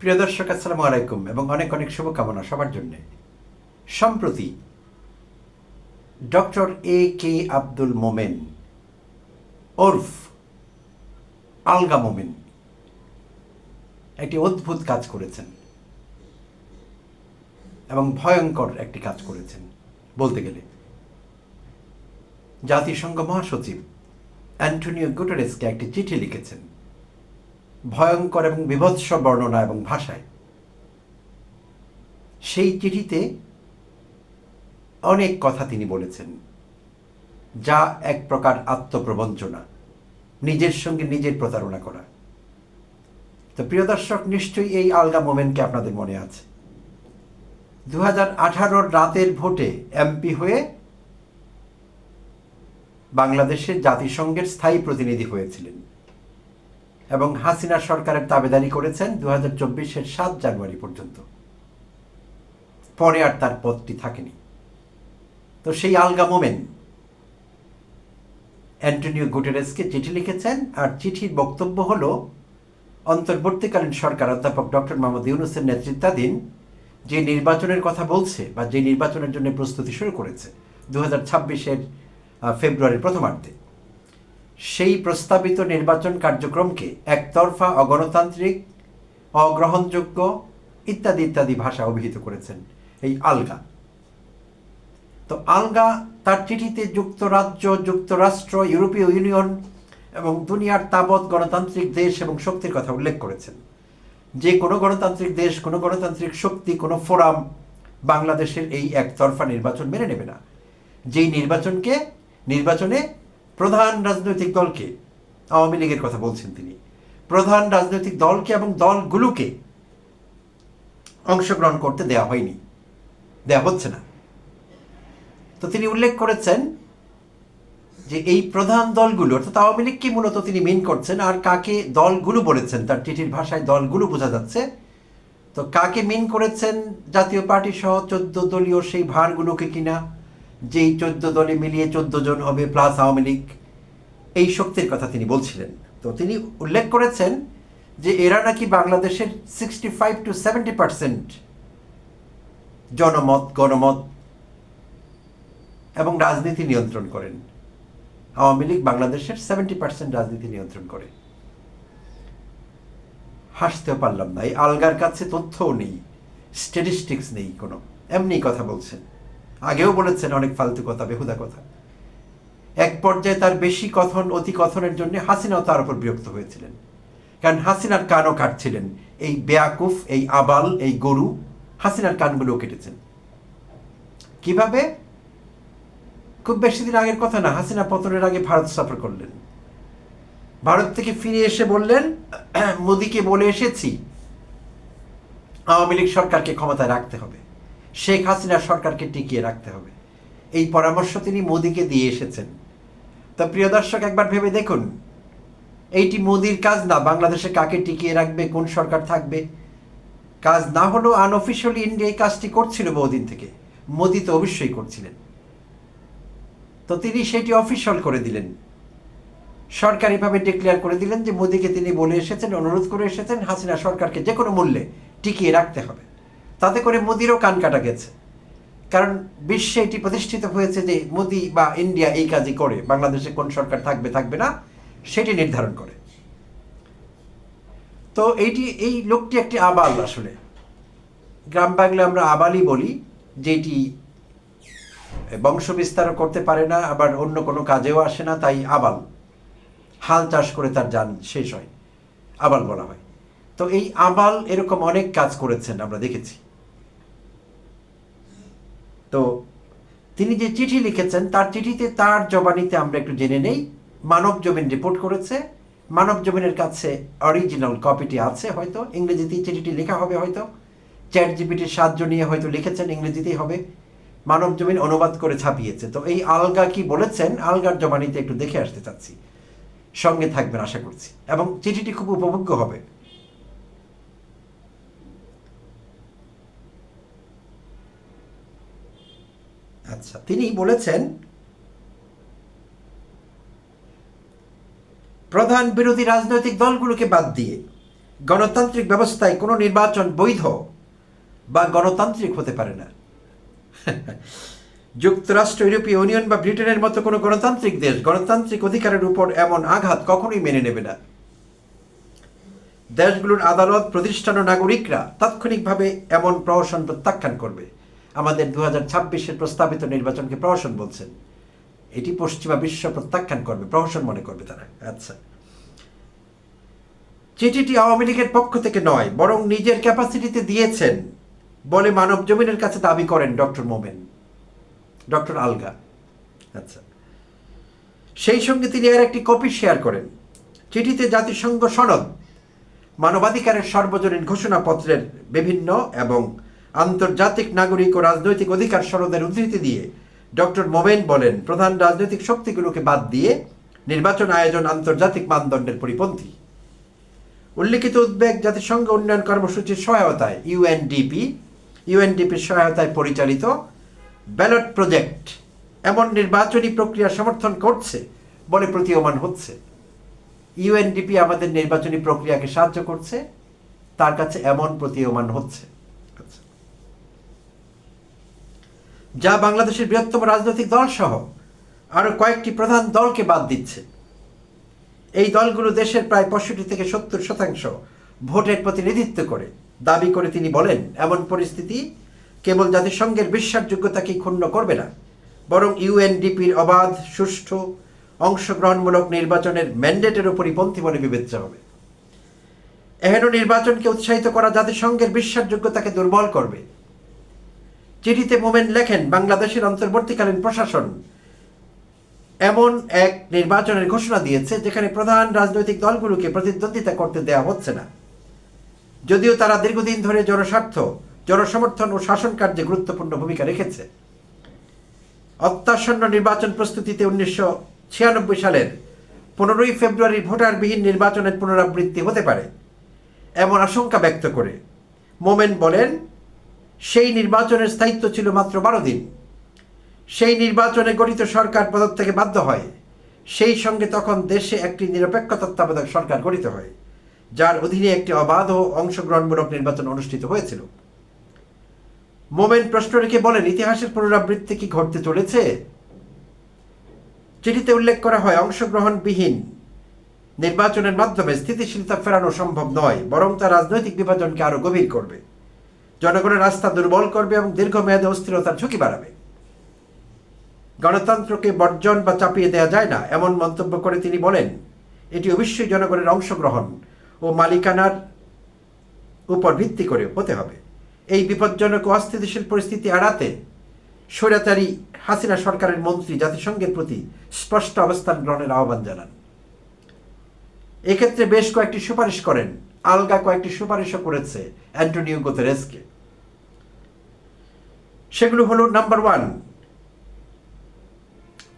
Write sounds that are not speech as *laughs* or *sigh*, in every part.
প্রিয় দর্শক, আসসালামু আলাইকুম এবং অনেক অনেক শুভকামনা সবার জন্য। সম্প্রতি ডক্টর এ কে আব্দুল মোমেন ওরফ আলগা মোমেন একটি অদ্ভুত কাজ করেছেন এবং ভয়ঙ্কর একটি কাজ করেছেন বলতে গেলে। জাতিসংঘ মহাসচিব অ্যান্টনিও গুটারেসকে একটি চিঠি লিখেছেন। ভয়ঙ্কর এবং বিভৎস বর্ণনা এবং ভাষায়। সেই চিঠিতে অনেক কথা তিনি বলেছেন, যা এক প্রকার আত্মপ্রবঞ্চনা, নিজের সঙ্গে নিজের প্রতারণা করা। তো প্রিয় দর্শক, নিশ্চয়ই এই আলগা মোমেন্টকে আপনাদের মনে আছে। দু হাজার রাতের ভোটে এমপি হয়ে বাংলাদেশের জাতিসংঘের স্থায়ী প্রতিনিধি হয়েছিলেন। এবং হাসিনা সরকারের তাবেদারি করেছেন দু হাজার চব্বিশের সাত জানুয়ারি পর্যন্ত। পরে আর তার পদটি থাকেনি। তো সেই আলগা মোমেন অ্যান্টনিও গুটেরেসকে চিঠি লিখেছেন, আর চিঠির বক্তব্য হল, অন্তর্বর্তীকালীন সরকার অধ্যাপক ডক্টর মোহাম্মদ ইউনুসের নেতৃত্বাধীন যে নির্বাচনের কথা বলছে বা যে নির্বাচনের জন্য প্রস্তুতি শুরু করেছে দু হাজার ছাব্বিশের ফেব্রুয়ারির প্রথমার্ধে। সেই প্রস্তাবিত নির্বাচন কার্যক্রমকে একতরফা অগণতান্ত্রিক, অগ্রহণযোগ্য ইত্যাদি ইত্যাদি ভাষা অভিহিত করেছেন এই আলগা। তো আলগা তার চিঠিতে যুক্তরাজ্য, যুক্তরাষ্ট্র, ইউরোপীয় ইউনিয়ন এবং দুনিয়ার তাবৎ গণতান্ত্রিক দেশ এবং শক্তির কথা উল্লেখ করেছেন। যে কোনো গণতান্ত্রিক দেশ, কোনো গণতান্ত্রিক শক্তি, কোনো ফোরাম বাংলাদেশের এই একতরফা নির্বাচন মেনে নেবে না। যেই নির্বাচনকে, নির্বাচনে প্রধান রাজনৈতিক দলকে আওয়ামী লীগের কথা বলছেন তিনি। প্রধান রাজনৈতিক দলকে এবং দলগুলোকে অংশগ্রহণ করতে দেওয়া হয়নি। দেওয়া হচ্ছে না। তো তিনি উল্লেখ করেছেন যে এই প্রধান দলগুলো, অর্থাৎ আওয়ামী লীগকে মূলত তিনি মিন করছেন আর কাকে দলগুলো বলেছেন, তার চিঠির ভাষায় দলগুলো বোঝা যাচ্ছে। তো কাকে মিন করেছেন জাতীয় পার্টি সহ চোদ্দ দলীয় সেই ভারগুলোকে কিনা? যেই চোদ্দ দলে মিলিয়ে চোদ্দ জন হবে প্লাস আওয়ামী লীগ, এই শক্তির কথা তিনি বলছিলেন। তো তিনি উল্লেখ করেছেন যে এরা নাকি বাংলাদেশের sixty five to seventy percent জনমত, গণমত এবং রাজনীতি নিয়ন্ত্রণ করেন। আওয়ামী লীগ বাংলাদেশের সেভেন্টি পার্সেন্ট রাজনীতি নিয়ন্ত্রণ করে। হাসতেও পারলাম না, এই আলগার কাছে তথ্যও নেই স্ট্যাটিস্টিক্স নেই কোনো, এমনি কথা বলছেন। আগেও বলেছেন অনেক ফালতু কথা, বেহুদা কথা। এক পর্যায়ে তার বেশি কথন, অতি কথনের জন্য হাসিনাও তার উপর বিরক্ত হয়েছিলেন। কারণ হাসিনার কানও কাটছিলেন। এই বেয়াকুফ, এই আবাল, এই গরু হাসিনার কানগুলোও কেটেছেন। কীভাবে? খুব বেশি দিন আগের কথা না, হাসিনা পতনের আগে ভারত সফর করলেন। ভারত থেকে ফিরে এসে বললেন, মোদিকে বলে এসেছি, আওয়ামী লীগ সরকারকে ক্ষমতায় রাখতে হবে। শেখ হাসিনা সরকারকে টিকিয়ে রাখতে হবে। এই পরামর্শ তিনি মোদিকে দিয়ে এসেছেন। তা প্রিয় দর্শক, একবার ভেবে দেখুন, এইটি মোদির কাজ না, বাংলাদেশে কাকে টিকিয়ে রাখবে, কোন সরকার থাকবে? কাজ না হলেও আনঅফিসিয়ালি ইন্ডিয়া এই কাজটি করছিল বহুদিন থেকে। মোদি তো অবশ্যই করছিলেন। তো তিনি সেটি অফিসিয়াল করে দিলেন। সরকারিভাবে ডিক্লেয়ার করে দিলেন যে মোদিকে তিনি বলে এসেছেন, অনুরোধ করে এসেছেন, হাসিনা সরকারকে যে কোনো মূল্যে টিকিয়ে রাখতে হবে। তাতে করে মোদিরও কান কাটা গেছে। কারণ বিশ্বে এটি প্রতিষ্ঠিত হয়েছে যে মোদি বা ইন্ডিয়া এই কাজই করে, বাংলাদেশে কোন সরকার থাকবে থাকবে না, সেটি নির্ধারণ করে। তো এইটি, এই লোকটি একটি আবাল আসলে। গ্রাম বাংলা আমরা আবালই বলি, যেটি বংশ বিস্তারও করতে পারে না, আবার অন্য কোনো কাজেও আসে না, তাই আবাল। হাল চাষ করে তার যান শেষ হয়, আবাল বলা হয়। তো এই আবাল এরকম অনেক কাজ করেছেন, আমরা দেখেছি। তো তিনি যে চিঠি লিখেছেন, তার চিঠিতে তার জবানিতে আমরা একটু জেনে নেই। মানব জমিন রিপোর্ট করেছে। মানব জমিনের কাছে অরিজিনাল কপিটি আছে হয়তো, ইংরেজিতেই চিঠিটি লেখা হবে হয়তো। চ্যাট জিপিটির সাহায্য নিয়ে হয়তো লিখেছেন, ইংরেজিতেই হবে। মানব জমিন অনুবাদ করে ছাপিয়েছে। তো এই আলগা কি বলেছেন, আলগার জমানিতে একটু দেখে আসতে চাচ্ছি। সঙ্গে থাকবেন আশা করছি। এবং চিঠিটি খুব উপভোগ্য হবে। আচ্ছা তিনি বলেছেন, প্রধান বিরোধী রাজনৈতিক দলগুলোকে বাদ দিয়ে গণতান্ত্রিক ব্যবস্থায় কোনো নির্বাচন বৈধ বা গণতান্ত্রিক হতে পারে না। *laughs* যুক্তরাষ্ট্র, ইউরোপীয় ইউনিয়ন বা ব্রিটেনের মতো কোনো গণতান্ত্রিক দেশ গণতান্ত্রিক অধিকারের উপর এমন আঘাত কখনোই মেনে নেবে না। দেশগুলোর আদালত, প্রতিষ্ঠান ও নাগরিকরা তাৎক্ষণিকভাবে এমন প্রহসন প্রত্যাখ্যান করবে। আমাদের দু হাজার ছাব্বিশের প্রস্তাবিত নির্বাচনকে প্রহসন বলছেন এটি পশ্চিমা বিশ্ব প্রত্যাখ্যান করবে, প্রহসন মনে করবে তারা। আচ্ছা। চিঠিটি আওয়ামী লীগের পক্ষ থেকে নয়, বরং নিজের ক্যাপাসিটিতে দিয়েছেন বলে মানব জমিনের কাছে দাবি করেন ডক্টর মোমেন ডক্টর আলগা। আচ্ছা। সেই সঙ্গে তিনি এর একটি কপি শেয়ার করেন। চিঠিতে জাতিসংঘ সনদ, মানবাধিকারের সর্বজনীন ঘোষণাপত্রের বিভিন্ন এবং আন্তর্জাতিক নাগরিক ও রাজনৈতিক অধিকার সনদের উদ্ধৃতি দিয়ে ডক্টর মোমেন বলেন, প্রধান রাজনৈতিক শক্তিগুলোকে বাদ দিয়ে নির্বাচন আয়োজন আন্তর্জাতিক মানদণ্ডের পরিপন্থী। উল্লিখিত উদ্বেগ, জাতিসংঘ উন্নয়ন কর্মসূচির সহায়তায় ইউএনডিপি, ইউএনডিপির সহায়তায় পরিচালিত ব্যালট প্রজেক্ট এমন নির্বাচনী প্রক্রিয়া সমর্থন করছে বলে প্রতীয়মান হচ্ছে। ইউএনডিপি আমাদের নির্বাচনী প্রক্রিয়াকে সাহায্য করছে, তার কাছে এমন প্রতীয়মান হচ্ছে আচ্ছা। যা বাংলাদেশের বৃহত্তম রাজনৈতিক দল সহ আরও কয়েকটি প্রধান দলকে বাদ দিচ্ছে। এই দলগুলো দেশের প্রায় পঁয়ষট্টি থেকে সত্তর শতাংশ ভোটের প্রতিনিধিত্ব করে। দাবি করে তিনি বলেন, এমন পরিস্থিতি কেবল জাতিসংঘের বিশ্বাসযোগ্যতাকেই ক্ষুণ্ণ করবে না, বরং ইউএনডিপির অবাধ, সুষ্ঠু, অংশগ্রহণমূলক নির্বাচনের ম্যান্ডেটের উপরই পন্থী বলে বিবেচ্য হবে। এহেন নির্বাচনকে উৎসাহিত করা জাতিসংঘের বিশ্বাসযোগ্যতাকে দুর্বল করবে। চিঠিতে মোমেন লেখেন, বাংলাদেশের অন্তর্বর্তীকালীন প্রশাসন। এমন এক নির্বাচনের ঘোষণা দিয়েছে, যেখানে প্রধান রাজনৈতিক দলগুলোকে প্রতিদ্বন্দ্বিতা করতে দেওয়া হচ্ছে না। যদিও তারা দীর্ঘদিন ধরে জনস্বার্থ, জনসমর্থন ও শাসন কার্যে গুরুত্বপূর্ণ ভূমিকা রেখেছে। অত্যাসন্ন নির্বাচন প্রস্তুতিতে উনিশশো ছিয়ানব্বই সালের পনেরোই ফেব্রুয়ারির ভোটারবিহীন নির্বাচনের পুনরাবৃত্তি হতে পারে, এমন আশঙ্কা ব্যক্ত করে। মোমেন বলেন সেই নির্বাচনের স্থায়িত্ব ছিল মাত্র বারো দিন। সেই নির্বাচনে গঠিত সরকার পদত্যাগে বাধ্য হয়। সেই সঙ্গে তখন দেশে একটি নিরপেক্ষ তত্ত্বাবধায়ক সরকার গঠিত হয়, যার অধীনে একটি অবাধ ও অংশগ্রহণমূলক নির্বাচন অনুষ্ঠিত হয়েছিল। মোমেন প্রশ্ন রেখে বলেন, ইতিহাসের পুনরাবৃত্তি কি ঘটতে চলেছে? চিঠিতে উল্লেখ করা হয়, অংশগ্রহণবিহীন নির্বাচনের মাধ্যমে স্থিতিশীলতা ফেরানো সম্ভব নয়, বরং তা রাজনৈতিক বিভাজনকে আরও গভীর করবে। জনগণের রাস্তা দুর্বল করবে এবং দীর্ঘমেয়াদে অস্থিরতার ঝুঁকি বাড়াবে। গণতন্ত্রকে বর্জন বা চাপিয়ে দেওয়া যায় না, এমন মন্তব্য করে তিনি বলেন এটি অবশ্যই জনগণের অংশগ্রহণ ও মালিকানার উপর ভিত্তি করে হতে হবে। এই বিপজ্জনক ও অস্থিতিশীল পরিস্থিতি এড়াতে স্বৈরাচারী হাসিনা সরকারের মন্ত্রী জাতিসংঘের প্রতি স্পষ্ট অবস্থান গ্রহণের আহ্বান জানান। এক্ষেত্রে বেশ কয়েকটি সুপারিশ করেন। আলগা কয়েকটি সুপারিশও করেছে অ্যান্টোনিও গোতেরেসকে সেগুলো হলো নাম্বার ওয়ান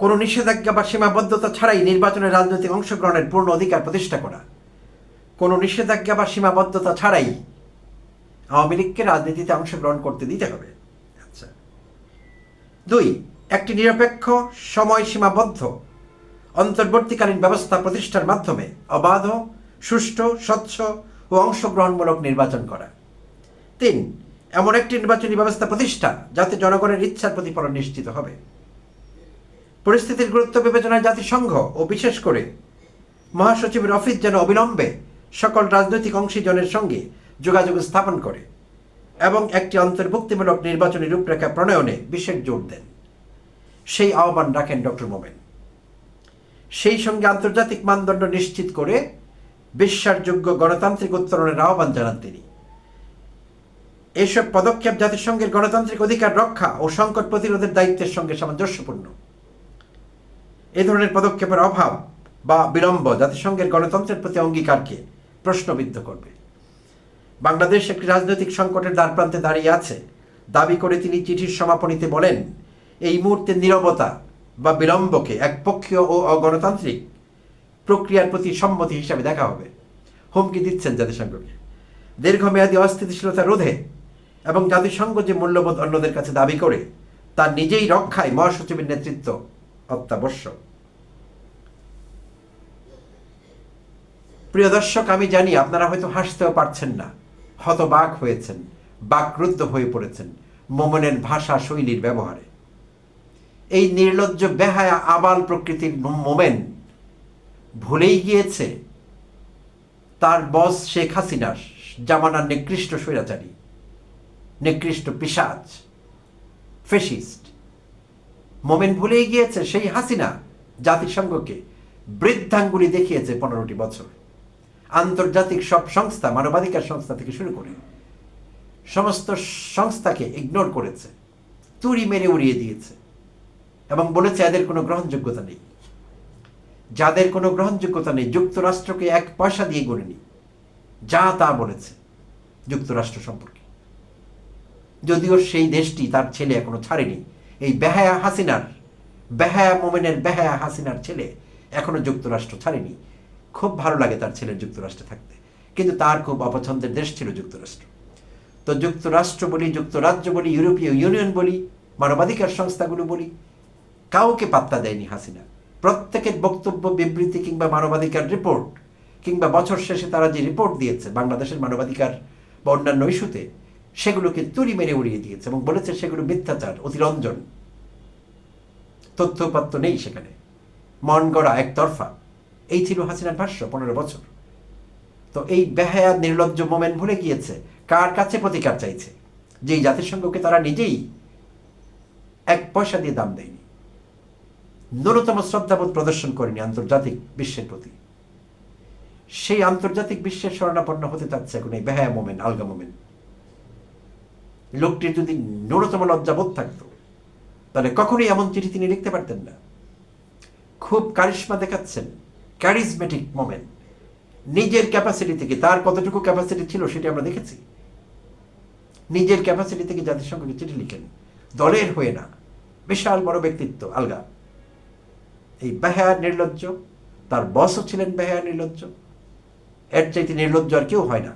কোনো নিষেধাজ্ঞা বা সীমাবদ্ধতা ছাড়াই নির্বাচনের রাজনৈতিক অংশগ্রহণের পূর্ণ অধিকার প্রতিষ্ঠা করা। কোনো নিষেধাজ্ঞা বা সীমাবদ্ধতা ছাড়াই আওয়ামী লীগকে রাজনীতিতে অংশগ্রহণ করতে দিতে হবে। আচ্ছা। দুই, একটি নিরপেক্ষ সময় সীমাবদ্ধ অন্তর্বর্তীকালীন ব্যবস্থা প্রতিষ্ঠার মাধ্যমে অবাধ, সুষ্ঠু, স্বচ্ছ ও অংশগ্রহণমূলক নির্বাচন করা। তিন, এমন একটি নির্বাচনী ব্যবস্থা প্রতিষ্ঠা যাতে জনগণের ইচ্ছার প্রতিফলন নিশ্চিত হবে। পরিস্থিতির গুরুত্ব বিবেচনায় জাতিসংঘ ও বিশেষ করে মহাসচিবের অফিস যেন অবিলম্বে সকল রাজনৈতিক অংশীজনের সঙ্গে যোগাযোগ স্থাপন করে এবং একটি অন্তর্ভুক্তিমূলক নির্বাচনী রূপরেখা প্রণয়নে বিশেষ জোর দেন। সেই আহ্বান রাখেন ডক্টর মোমেন। সেই সঙ্গে আন্তর্জাতিক মানদণ্ড নিশ্চিত করে বিশ্বাসযোগ্য গণতান্ত্রিক উত্তরণের আহ্বান জানান তিনি। এসব পদক্ষেপ জাতিসংঘের গণতান্ত্রিক অধিকার রক্ষা ও সংকট প্রতিরোধের দায়িত্বের সঙ্গে সামঞ্জস্যপূর্ণ। এ ধরনের পদক্ষেপের অভাব বা বিলম্ব জাতিসংঘের গণতন্ত্রের প্রতি অঙ্গীকারকে প্রশ্নবিদ্ধ করবে। বাংলাদেশ একটি রাজনৈতিক সংকটের দ্বারপ্রান্তে দাঁড়িয়ে আছে। দাবি করে তিনি চিঠির সমাপনীতে বলেন, এই মুহূর্তে নীরবতা বা বিলম্বকে একপক্ষীয় ও অগণতান্ত্রিক প্রক্রিয়ার প্রতি সম্মতি হিসাবে দেখা হবে। হুমকি দিচ্ছেন জাতিসংঘকে। দীর্ঘমেয়াদী অস্থিতিশীলতা রোধে এবং জাতিসংঘ যে মূল্যবোধ অন্যদের কাছে দাবি করে তার নিজেই রক্ষায় মহাসচিবের নেতৃত্ব অত্যাবশ্যক। প্রিয় দর্শক, আমি জানি আপনারা হয়তো হাসতেও পারছেন না, হতবাক হয়েছেন, বাকরুদ্ধ হয়ে পড়েছেন মোমনের ভাষা শৈলীর ব্যবহারে। এই নির্লজ্জ বেহায়া আবাল প্রকৃতির মোমেন ভুলেই গিয়েছে। তার বস শেখ হাসিনা জামানার নিকৃষ্ট স্বৈরাচারী, নিকৃষ্ট পিসাজ, ফেসিস্ট। মোমেন ভুলেই গিয়েছে সেই হাসিনা জাতিসংঘকে বৃদ্ধাঙ্গুলি দেখিয়েছে পনেরোটি বছর। আন্তর্জাতিক সব সংস্থা, মানবাধিকার সংস্থা থেকে শুরু করে সমস্ত সংস্থাকে ইগনোর করেছে, তুড়ি মেরে উড়িয়ে দিয়েছে এবং বলেছে এদের কোনো গ্রহণযোগ্যতা নেই। যাদের কোনো গ্রহণযোগ্যতা নেই, যুক্তরাষ্ট্রকে এক পয়সা দিয়ে গড়েনি যা তা বলেছে যুক্তরাষ্ট্র সম্পর্কে। যদিও সেই দেশটি তার ছেলে এখনও ছাড়েনি, এই বেহায়া হাসিনার, বেহায়া মোমেনের বেহায়া হাসিনার ছেলে এখনও যুক্তরাষ্ট্র ছাড়েনি। খুব ভালো লাগে তার ছেলের যুক্তরাষ্ট্রে থাকতে। কিন্তু তার খুব অপছন্দের দেশ ছিল যুক্তরাষ্ট্র। তো যুক্তরাষ্ট্র বলি, যুক্তরাজ্য বলি, ইউরোপীয় ইউনিয়ন বলি, মানবাধিকার সংস্থাগুলো বলি, কাউকে পাত্তা দেয়নি হাসিনা। প্রত্যেকের বক্তব্য, বিবৃতি কিংবা মানবাধিকার রিপোর্ট কিংবা বছর শেষে তারা যে রিপোর্ট দিয়েছে, বাংলাদেশের মানবাধিকার বা অন্যান্য ইস্যুতে, সেগুলোকে তুড়ি মেরে উড়িয়ে দিয়েছে এবং বলেছে সেগুলো মিথ্যাচার, অতিরঞ্জন। তথ্যপাত্য নেই সেখানে। মন গড়া একতরফা। এই ছিল হাসিনার ভাষ্য, পনেরো বছর। তো এই বেহায়া, নির্লজ্জ মোমেন্ট ভুলে গিয়েছে, কার কাছে প্রতিকার চাইছে? যেই জাতিসংঘকে তারা নিজেই এক পয়সা দিয়ে দাম দেয়নি। ন্যূনতম শ্রদ্ধাবোধ প্রদর্শন করেনি আন্তর্জাতিক বিশ্বের প্রতি। সেই আন্তর্জাতিক বিশ্বের শরণাপন্ন হতে চাচ্ছে এখন এই বেহায়া মোমেন আলগা মোমেন লোকটির যদি ন্যূনতম লজ্জাবোধ থাকতো, তাহলে কখনোই এমন চিঠি তিনি লিখতে পারতেন না। খুব কারিশ্মা দেখাচ্ছেন ক্যারিজমেটিক মোমেন্ট নিজের ক্যাপাসিটি থেকে তার কতটুকু ক্যাপাসিটি ছিল সেটা আমরা দেখেছি। নিজের ক্যাপাসিটি থেকে জাতিসংঘকে চিঠি লিখেন। দলের হয়ে না, বিশাল বড় ব্যক্তিত্ব, আলগা। এই বেহায়া নির্লজ্জ, তার বসও ছিলেন বেহায়া নির্লজ্জ। এর চাইতে নির্লজ্জ আর কেউ হয় না।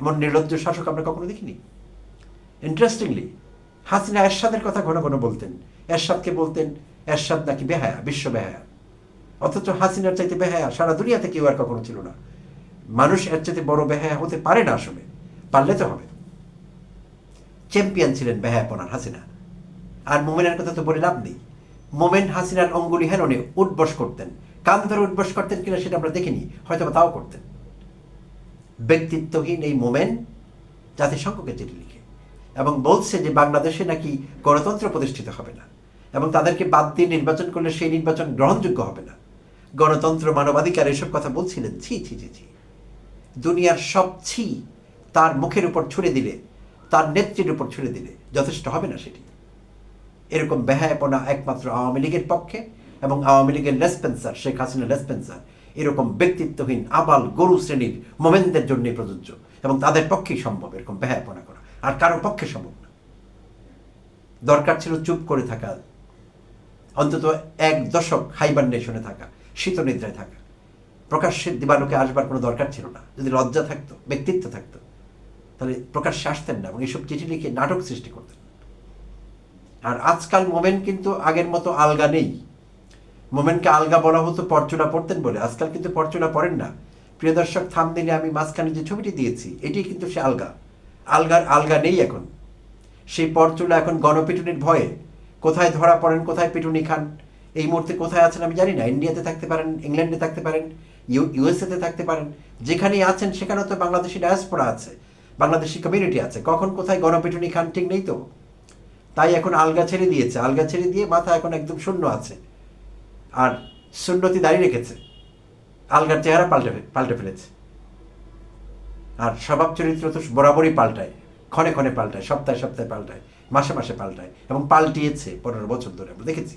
এমন নির্লজ্জ শাসক আমরা কখনো দেখিনি। ইন্টারেস্টিংলি হাসিনা এরশাদের কথা ঘন ঘন বলতেন। এরশাদকে বলতেন, এরশাদ নাকি বেহায়া, বিশ্ব বেহায়া। অথচ হাসিনার চাইতে বেহায়া সারা দুনিয়াতে কেউ আর কখনো ছিল না। মানুষ এর চাইতে বড় বেহায়া হতে পারে না আসলে, পারলে তো হবে। চ্যাম্পিয়ন ছিলেন বেহায়াপনার হাসিনা। আর মোমেনের কথা তো বলে লাভ নেই। মোমেন হাসিনার অঙ্গুলি হেলনে উঠবস করতেন। কান ধরে উঠবস করতেন কিনা সেটা আমরা দেখিনি হয়তো তাও করতেন। ব্যক্তিত্বহীন এই মোমেন জাতিসংঘকে চিঠি লিখে এবং বলছে যে বাংলাদেশে নাকি গণতন্ত্র প্রতিষ্ঠিত হবে না এবং তাদেরকে বাদ দিয়ে নির্বাচন করলে সেই নির্বাচন গ্রহণযোগ্য হবে না। গণতন্ত্র, মানবাধিকার এসব কথা বলছিলেন, ছি ছি ছি ছি। দুনিয়ার সব ছি তার মুখের উপর ছুড়ে দিলে, তার নেত্রীর উপর ছুড়ে দিলে যথেষ্ট হবে না সেটি। এরকম বেহায়পনা একমাত্র আওয়ামী লীগের পক্ষে এবং আওয়ামী লীগের লেসপেন্সার শেখ হাসিনা লেসপেন্সার এরকম ব্যক্তিত্বহীন, আবাল, গরু শ্রেণির মোমেনদের জন্য প্রযোজ্য এবং তাদের পক্ষেই সম্ভব এরকম বেহায়পনা করা। আর কারও পক্ষে সম্ভব না। দরকার ছিল চুপ করে থাকা, অন্তত এক দশক হাইবারনেশনে থাকা, শীতনিদ্রায় থাকা। প্রকাশ্যের দিবালোকে আসবার কোনো দরকার ছিল না। যদি লজ্জা থাকতো, ব্যক্তিত্ব থাকতো, তাহলে প্রকাশ্যে আসতেন না এবং এইসব চিঠি লিখে নাটক সৃষ্টি করতেন। আর আজকাল মোমেন কিন্তু আগের মতো আলগা নেই। মোমেনকে আলগা বলা হতো, পরচুলা পড়তেন বলে। আজকাল কিন্তু পরচুলা পড়েন না। প্রিয় দর্শক থাম দিলে আমি মাঝখানে যে ছবিটি দিয়েছি এটি কিন্তু সে আলগা। আলগার আলগা নেই এখন। সেই পরচুলা এখন গণপিটুনির ভয়ে। কোথায় ধরা পড়েন, কোথায় পিটুনি খান, এই মুহূর্তে কোথায় আছেন আমি জানি না। ইন্ডিয়াতে থাকতে পারেন, ইংল্যান্ডে থাকতে পারেন, ইউ, ইউএসএতে থাকতে পারেন, যেখানেই আছেন সেখানে তো বাংলাদেশি ডায়াসপোরা আছে, বাংলাদেশি কমিউনিটি আছে। কখন কোথায় গণপিটুনি খান ঠিক নেই তো? তাই এখন আলগা ছেড়ে দিয়েছে। আলগা ছেড়ে দিয়ে মাথা এখন একদম শূন্য আছে। আর শূন্যতি দাঁড়িয়ে রেখেছে। আলগার চেহারা পাল্টে পাল্টে ফেলেছে। আর স্বভাব চরিত্র তো বরাবরই পাল্টায়। ক্ষণে ক্ষণে পাল্টায়, সপ্তাহে সপ্তাহে পাল্টায়, মাসে মাসে পাল্টায় এবং পাল্টিয়েছে পনেরো বছর ধরে আমরা দেখেছি।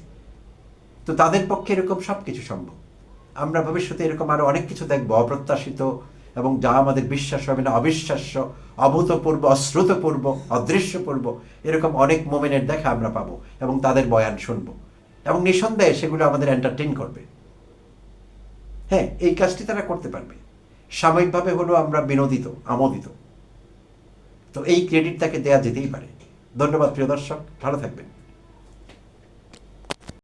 তো তাদের পক্ষে এরকম সব কিছু সম্ভব। আমরা ভবিষ্যতে এরকম আরও অনেক কিছু দেখব। অপ্রত্যাশিত এবং যা আমাদের বিশ্বাস হবে না, অবিশ্বাস্য, অভূতপূর্ব, অশ্রুতপূর্ব, অদৃশ্যপূর্ব, এরকম অনেক মোমেন্টের দেখা আমরা পাবো এবং তাদের বয়ান শুনব। এবং নিঃসন্দেহে সেগুলো আমাদের এন্টারটেইন করবে। হ্যাঁ এই কাজটি তারা করতে পারবে। সাময়িকভাবে হলো আমরা বিনোদিত, আমোদিত। তো এই ক্রেডিট তাকে দেয়া যেতেই পারে। ধন্যবাদ, প্রিয় দর্শক। ভালো থাকবেন।